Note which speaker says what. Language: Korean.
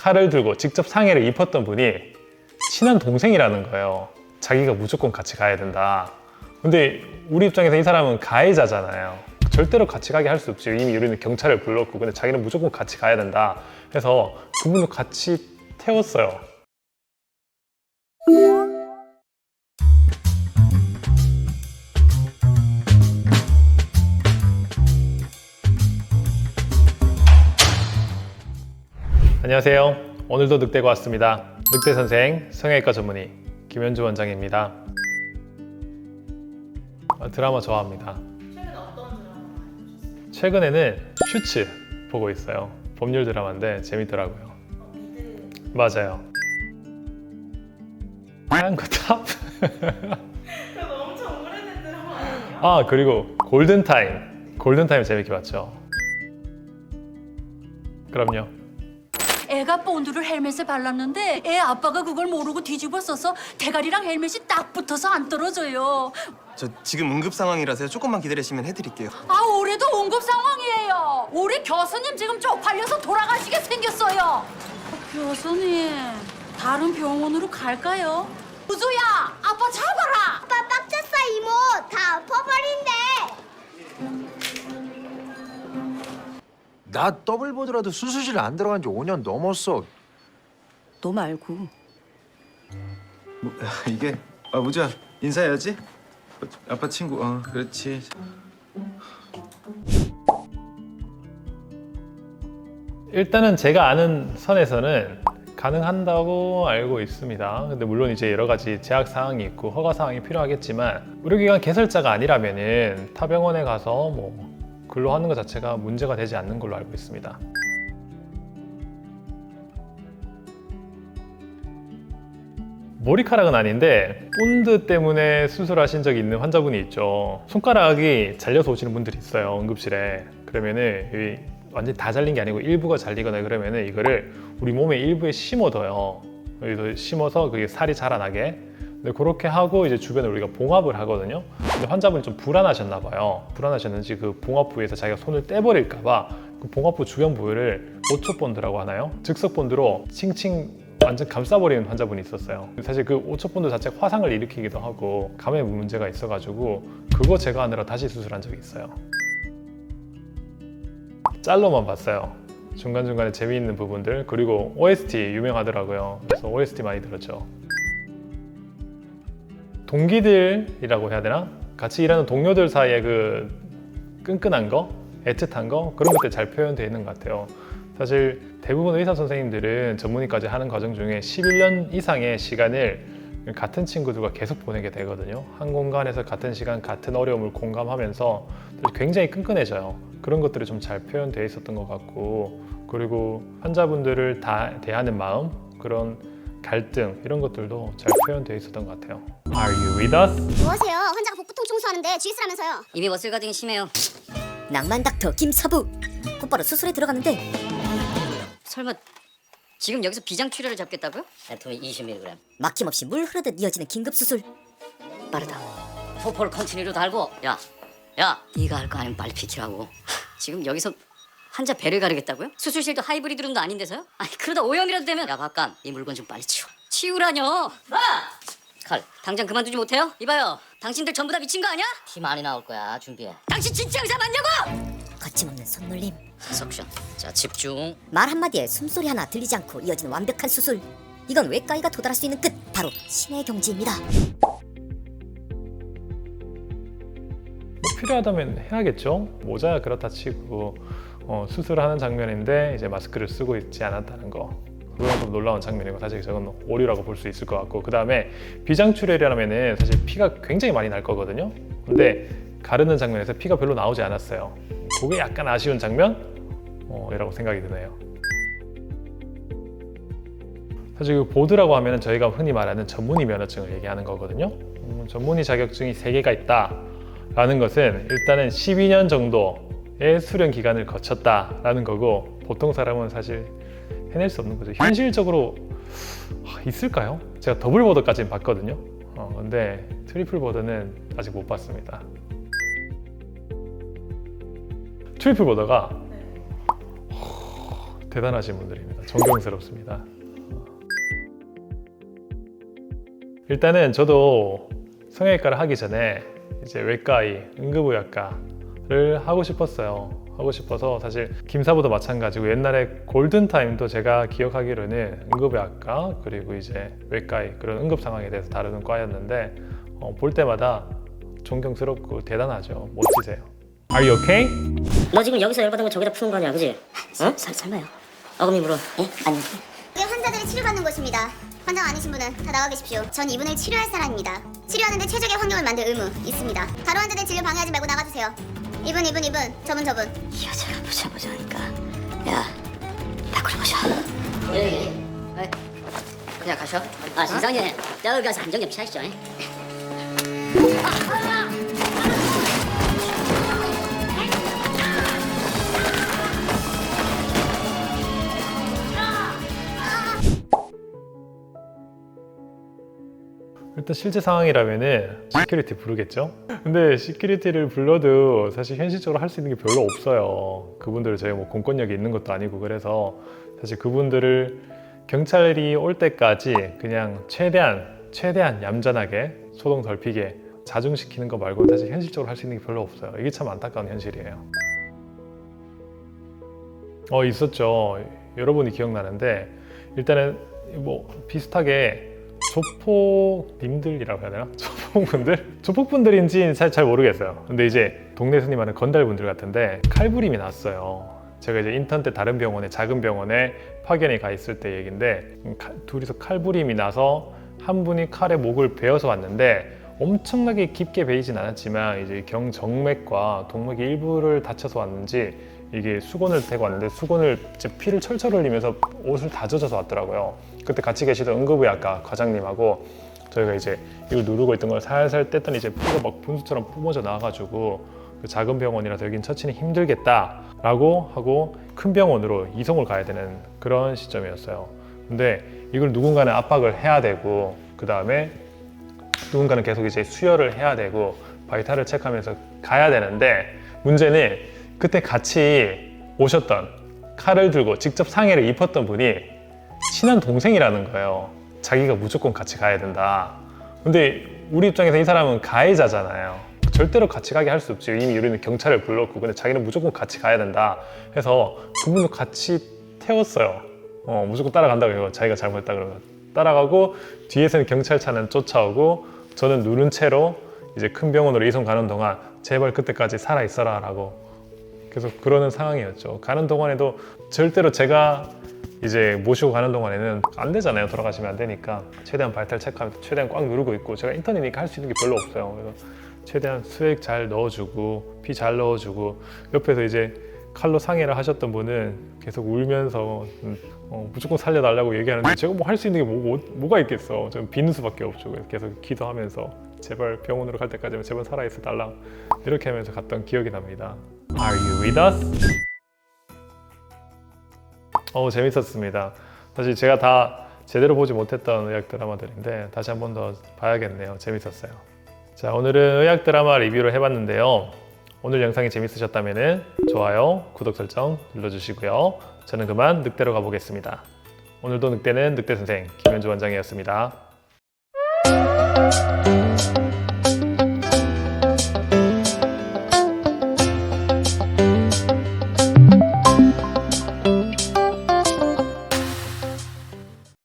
Speaker 1: 칼을 들고 직접 상해를 입었던 분이 친한 동생이라는 거예요. 자기가 무조건 같이 가야 된다. 근데 우리 입장에서 이 사람은 가해자잖아요. 절대로 같이 가게 할 수 없지. 이미 우리는 경찰을 불렀고, 근데 자기는 무조건 같이 가야 된다. 그래서 그분을 같이 태웠어요. 안녕하세요. 오늘도 늑대가 왔습니다. 늑대 선생 성형외과 전문의 김현주 원장입니다. 아, 드라마 좋아합니다.
Speaker 2: 최근에 어떤 드라마 보셨어요?
Speaker 1: 최근에는 슈츠 보고 있어요. 법률 드라마인데 재밌더라고요.
Speaker 2: 어, 미드
Speaker 1: 맞아요. 하얀 거 탑?
Speaker 2: 그거 엄청 오래된 드라마 아니에요?
Speaker 1: 아 그리고 골든 타임. 골든 타임 재밌게 봤죠. 그럼요.
Speaker 3: 애가 본드를 헬멧에 발랐는데 애 아빠가 그걸 모르고 뒤집어 써서 대가리랑 헬멧이 딱 붙어서 안 떨어져요.
Speaker 4: 저 지금 응급 상황이라서요. 조금만 기다리시면 해드릴게요.
Speaker 3: 아 올해도 응급 상황이에요. 우리 교수님 지금 쪽팔려서 돌아가시게 생겼어요. 교수님 다른 병원으로 갈까요? 우주야 아빠 잡아라.
Speaker 5: 아빠 빡쳤어 이모 다 엎어
Speaker 6: 나 더블 보드라도 수술실 안 들어간 지 5년 넘었어.
Speaker 3: 너 말고
Speaker 4: 뭐, 이게 아 우주야 인사해야지. 아빠 친구. 어 그렇지.
Speaker 1: 일단은 제가 아는 선에서는 가능한다고 알고 있습니다. 근데 물론 이제 여러 가지 제약 사항이 있고 허가 사항이 필요하겠지만 의료기관 개설자가 아니라면은 타 병원에 가서 뭐 근로하는 것 자체가 문제가 되지 않는 걸로 알고 있습니다. 머리카락은 아닌데 본드 때문에 수술하신 적이 있는 환자분이 있죠. 손가락이 잘려서 오시는 분들이 있어요. 응급실에. 그러면은 이 완전히 다 잘린 게 아니고 일부가 잘리거나 그러면은 이거를 우리 몸의 일부에 심어둬요. 여기서 심어서 그게 살이 자라나게. 근데 그렇게 하고 이제 주변에 우리가 봉합을 하거든요. 근데 환자분이 좀 불안하셨나 봐요. 불안하셨는지 그 봉합 부위에서 자기가 손을 떼버릴까 봐그 봉합부 주변 부위를 오초 본드라고 하나요? 즉석 본드로 칭칭 완전 감싸버리는 환자분이 있었어요. 사실 그 오초본드 자체가 화상을 일으키기도 하고 감에 문제가 있어가지고 그거 제거하느라 다시 수술한 적이 있어요. 짤로만 봤어요. 중간중간에 재미있는 부분들 그리고 OST 유명하더라고요. 그래서 OST 많이 들었죠. 동기들이라고 해야 되나? 같이 일하는 동료들 사이에 그 끈끈한 거, 애틋한 거 그런 것들 잘 표현되어 있는 것 같아요. 사실 대부분 의사 선생님들은 전문의까지 하는 과정 중에 11년 이상의 시간을 같은 친구들과 계속 보내게 되거든요. 한 공간에서 같은 시간 같은 어려움을 공감하면서 굉장히 끈끈해져요. 그런 것들이 좀 잘 표현되어 있었던 것 같고 그리고 환자분들을 다 대하는 마음 그런 갈등 이런 것들도 잘 표현되어 있었던 것 같아요. Are you with us?
Speaker 5: 뭐하세요 환자가 복부통 청소하는데 주의스라면서요
Speaker 7: 이미 머슬 가딩이 심해요. 낭만 닥터 김서부 곧바로 수술에 들어가는데 설마 지금 여기서 비장 출혈을 잡겠다고요? 애톰이 20mg. 막힘없이 물 흐르듯 이어지는 긴급 수술. 빠르다. 포폴 컨티뉴로 달고 야, 야, 네가 할 거 아니면 빨리 비키라고. 지금 여기서 환자 배를 가르겠다고요? 수술실도 하이브리드 룸도 아닌데서요? 아니 그러다 오염이라도 되면 야 박감 이 물건 좀 빨리 치워. 치우라뇨. 아! 칼 당장 그만두지 못해요? 이봐요 당신들 전부 다 미친 거 아니야? 피 많이 나올 거야 준비해 당신 진짜 의사 맞냐고? 거침없는 손놀림 석션 자 집중 말 한마디에 숨소리 하나 들리지 않고 이어지는 완벽한 수술 이건 외과의가 도달할 수 있는 끝 바로 신의 경지입니다
Speaker 1: 뭐 필요하다면 해야겠죠. 모자야 그렇다 치고 어, 수술하는 장면인데 이제 마스크를 쓰고 있지 않았다는 거. 그건 좀 놀라운 장면이고 사실 저건 오류라고 볼 수 있을 것 같고 그 다음에 비장출혈이라면은 사실 피가 굉장히 많이 날 거거든요. 근데 가르는 장면에서 피가 별로 나오지 않았어요. 그게 약간 아쉬운 장면이라고 생각이 드네요. 사실 그 보드라고 하면 은 저희가 흔히 말하는 전문의 면허증을 얘기하는 거거든요. 음, 전문의 자격증이 세개가 있다 라는 것은 일단은 12년 정도 의 수련 기간을 거쳤다라는 거고 보통 사람은 사실 해낼 수 없는 거죠. 현실적으로 아, 있을까요? 제가 더블 보드까지는 봤거든요. 어, 근데 트리플 보드는 아직 못 봤습니다. 트리플 보더가
Speaker 2: 네.
Speaker 1: 대단하신 분들입니다. 존경스럽습니다. 일단은 저도 성형외과를 하기 전에 이제 외과의 응급의학과 를 하고 싶었어요. 하고 싶어서 사실 김사부도 마찬가지고 옛날에 골든타임도 제가 기억하기로는 응급의학과 그리고 이제 외과의 그런 응급 상황에 대해서 다루는 과였는데 어, 볼 때마다 존경스럽고 대단하죠. 멋지세요. Are you okay?
Speaker 7: 너 지금 여기서 열받은 거 저기다 푸는 거 아니야 그지? 어? 살, 설마요 어금니 물어 예? 아니
Speaker 5: 이게 환자들이 치료받는 곳입니다. 환자 아니신 분은 다 나와 계십시오. 전 이분을 치료할 사람입니다. 치료하는데 최적의 환경을 만들 의무 있습니다. 다른 환자들 진료 방해하지 말고 나가주세요. 이분 이분 이분. 저분 저분.
Speaker 7: 이 여자가 보자 보자 하니까. 야 밖으로 보자 예, 예. 그냥 가셔. 아 세상에 저기 가서 안정 좀 취하시죠. 예?
Speaker 1: 일단 실제 상황이라면은 시큐리티 부르겠죠? 근데 시큐리티를 불러도 사실 현실적으로 할 수 있는 게 별로 없어요. 그분들 저희 뭐 공권력이 있는 것도 아니고 그래서 사실 그분들을 경찰이 올 때까지 그냥 최대한 최대한 얌전하게 소동 덜피게 자중시키는 거 말고 사실 현실적으로 할 수 있는 게 별로 없어요. 이게 참 안타까운 현실이에요. 어 있었죠. 여러분이 기억나는데 일단은 뭐 비슷하게 조폭님들이라고 해야 되나? 조폭분들? 조폭분들인지는 잘, 잘 모르겠어요. 근데 이제 동네 스님 하는 건달분들 같은데 칼부림이 났어요. 제가 이제 인턴 때 다른 병원에 작은 병원에 파견이 가 있을 때 얘긴데 음, 칼- 둘이서 칼부림이 나서 한 분이 칼에 목을 베어서 왔는데 엄청나게 깊게 베이진 않았지만 이제 경정맥과 동맥의 일부를 다쳐서 왔는지 이게 수건을 대고 왔는데 수건을 피를 철철 흘리면서 옷을 다 젖어서 왔더라고요. 그때 같이 계시던 응급의학과 과장님하고 저희가 이제 이걸 누르고 있던 걸 살살 뗐더니 이제 피가 막 분수처럼 뿜어져 나와가지고 그 작은 병원이라서 여긴 처치는 힘들겠다라고 하고 큰 병원으로 이송을 가야 되는 그런 시점이었어요. 근데 이걸 누군가는 압박을 해야 되고 그 다음에 누군가는 계속 이제 수혈을 해야 되고 바이탈을 체크하면서 가야 되는데 문제는 그때 같이 오셨던 칼을 들고 직접 상해를 입었던 분이 친한 동생이라는 거예요. 자기가 무조건 같이 가야 된다. 근데 우리 입장에서 이 사람은 가해자잖아요. 절대로 같이 가게 할 수 없지. 이미 우리는 경찰을 불렀고, 근데 자기는 무조건 같이 가야 된다. 해서 그분도 같이 태웠어요. 어, 무조건 따라간다고 해요. 자기가 잘못했다 그러면. 따라가고, 뒤에서는 경찰차는 쫓아오고, 저는 누른 채로 이제 큰 병원으로 이송 가는 동안 제발 그때까지 살아 있어라 라고 계속 그러는 상황이었죠. 가는 동안에도 절대로 제가 이제 모시고 가는 동안에는 안 되잖아요. 돌아가시면 안 되니까 최대한 바이탈 체크하면서 최대한 꽉 누르고 있고 제가 인턴이니까 할 수 있는 게 별로 없어요. 그래서 최대한 수액 잘 넣어주고 피 잘 넣어주고 옆에서 이제 칼로 상해를 하셨던 분은 계속 울면서 음, 어, 무조건 살려달라고 얘기하는데 제가 뭐 할 수 있는 게 뭐, 뭐, 가 있겠어. 좀 비는 수밖에 없죠. 계속 기도하면서 제발 병원으로 갈 때까지는 제발 살아있어 달라 이렇게 하면서 갔던 기억이 납니다. Are you with us? 어 재밌었습니다. 사실 제가 다 제대로 보지 못했던 의학 드라마들인데 다시 한 번 더 봐야겠네요. 재밌었어요. 자 오늘은 의학 드라마 리뷰를 해봤는데요. 오늘 영상이 재밌으셨다면 좋아요, 구독 설정 눌러주시고요. 저는 그만 늑대로 가보겠습니다. 오늘도 늑대는 늑대 선생 김현주 원장이었습니다.